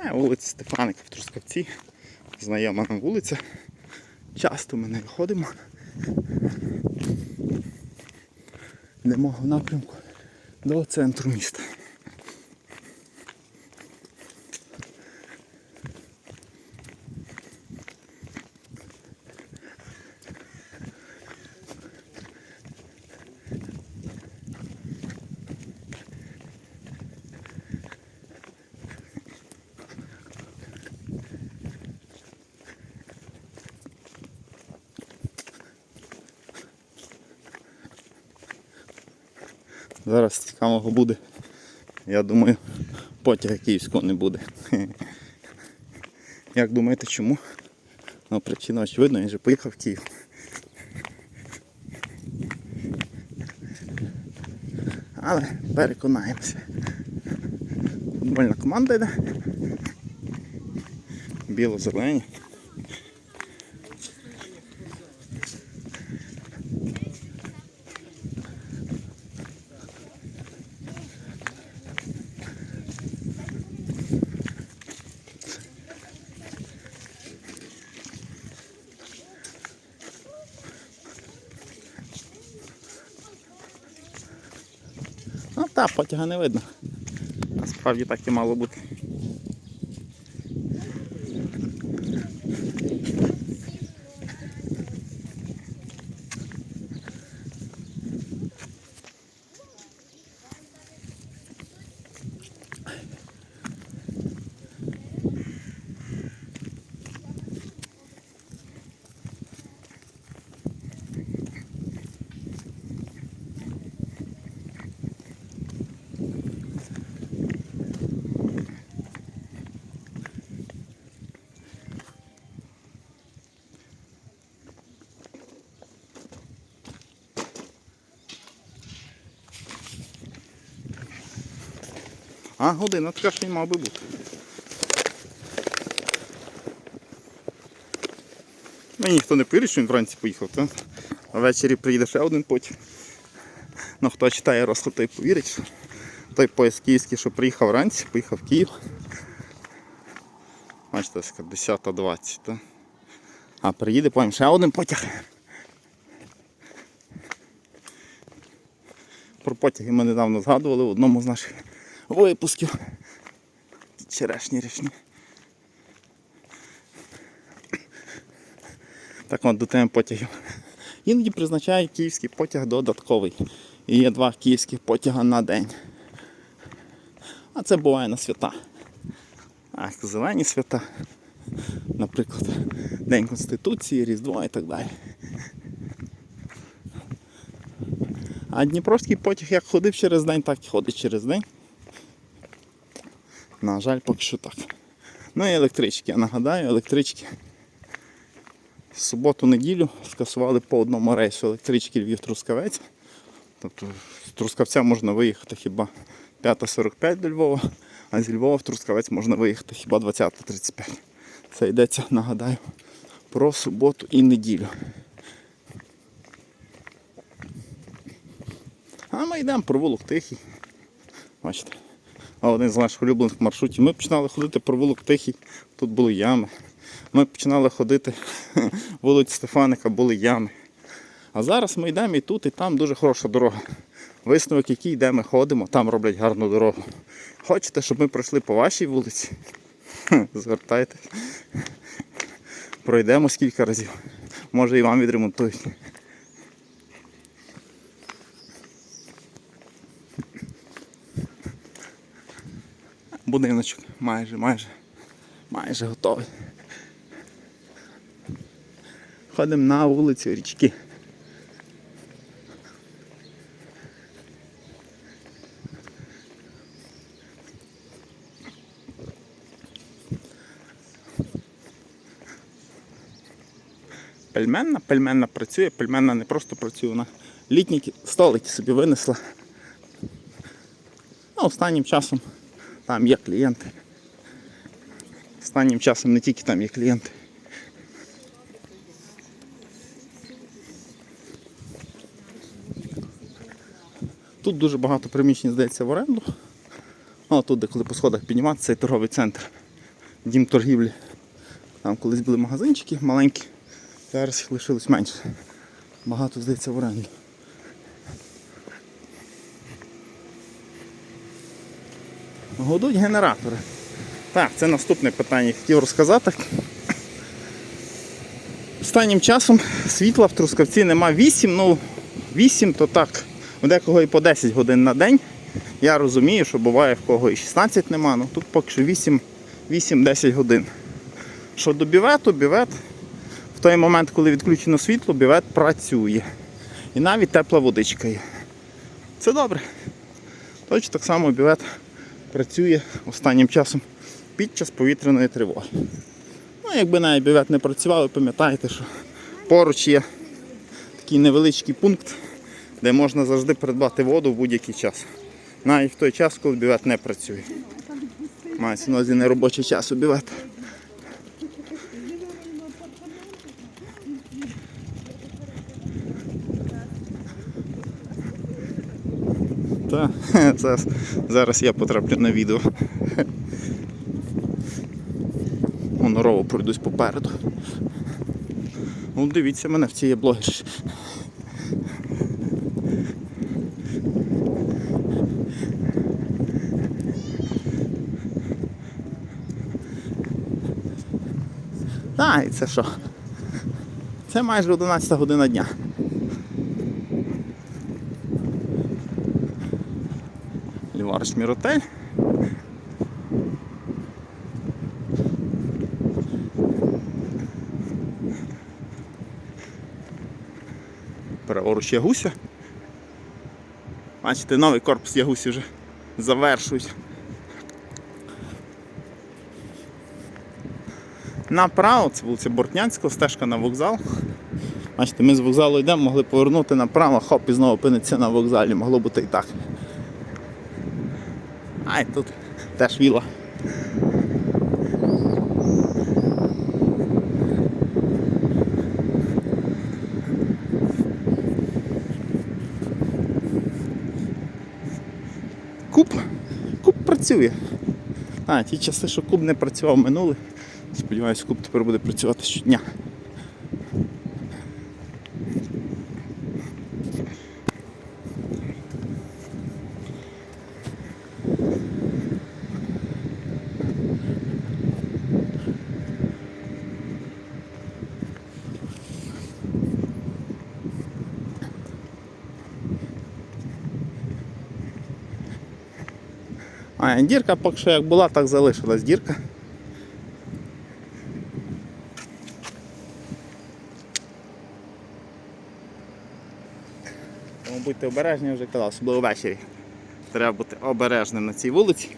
А, вулиця Стефаника в Трускавці. Знайома нам вулиця. Часто ми не ходимо. Йдемо в напрямку до центру міста. Зараз цікавого буде. Я думаю, потяга київського не буде. Як думаєте, чому? Ну, причина очевидна, він же поїхав в Київ. Але переконаємося. Футбольна команда йде. Біло-зелені. Так, потяга не видно. Насправді так і мало бути. А, година така ж він мав би бути. Мені ніхто не повірить, що він вранці поїхав, то ввечері приїде ще один потяг. Ну хто читає розклад, той повірить, що той поїзд київський, що приїхав вранці, поїхав в Київ. Бачите, 10.20, так? А приїде потім ще один потяг. Про потяги ми недавно згадували в одному з наших випусків. Черешні річні. Так от до теми потягів. Іноді призначають київський потяг додатковий. І є два київських потяга на день. А це буває на свята. А зелені свята, наприклад, День Конституції, Різдво і так далі. А Дніпровський потяг як ходив через день, так і ходить через день. На жаль, поки що так. Ну і електрички. Я нагадаю, електрички. В суботу-неділю скасували по одному рейсу електрички Львів-Трускавець. Тобто з Трускавця можна виїхати хіба 5.45 до Львова, а зі Львова в Трускавець можна виїхати хіба 20.35. Це йдеться, нагадаю, про суботу і неділю. А ми йдемо провулок тихий. Бачите. Один з наших улюблених маршрутів. Ми починали ходити провулок тихий, тут були ями. Ми починали ходити вулицю Стефаника, були ями. А зараз ми йдемо і тут, і там дуже хороша дорога. Висновок, який йде, ми ходимо, там роблять гарну дорогу. Хочете, щоб ми пройшли по вашій вулиці? Звертайтесь. Пройдемо скільки разів. Може і вам відремонтують. Будиночок майже, майже, майже готовий. Ходимо на вулицю річки. Пельменна, пельменна працює, пельменна не просто працює, вона літні столики собі винесла. А останнім часом там є клієнти. Останнім часом не тільки там є клієнти. Тут дуже багато приміщень здається в оренду. Ну, а тут, де коли по сходах підніматися, цей торговий центр. дім торгівлі. Там колись були магазинчики маленькі, зараз їх лишилось менше. Багато здається в оренду. Годуть генератори. Так, це наступне питання, хотів розказати. Останнім часом світла в Трускавці нема 8, ну 8 то так, у декого і по 10 годин на день. Я розумію, що буває в кого і 16 нема, ну тут поки що 8 8-10 годин. Що до бівету, бівет в той момент, коли відключено світло, бівет працює. І навіть тепла водичка є. Це добре. Точно так само бівет працює останнім часом під час повітряної тривоги. Ну, якби навіть бівет не працював, ви пам'ятаєте, що поруч є такий невеличкий пункт, де можна завжди придбати воду в будь-який час. Навіть в той час, коли бівет не працює. Мається на увазі не робочий час у бівет. Та, це, зараз я потраплю на відео. Honoroво пройдусь попереду. Ну, дивіться мене в цій є. Так, і це що? Це майже 11 година дня. Ліварич Міротель. Праворуч Ягуся. Бачите, новий корпус Ягусі вже завершують. Направо, це вулиця Бортнянського, стежка на вокзал. Бачите, ми з вокзалу йдемо, могли повернути направо, хоп, і знову опинитися на вокзалі. Могло бути і так. А, і тут теж віла. Куб. Куб працює. А, ті часи, що куб не працював минули. Сподіваюсь, куб тепер буде працювати щодня. А, дірка поки що як була, так залишилась дірка. Тому будьте обережні, я вже казав, особливо ввечері. Треба бути обережним на цій вулиці.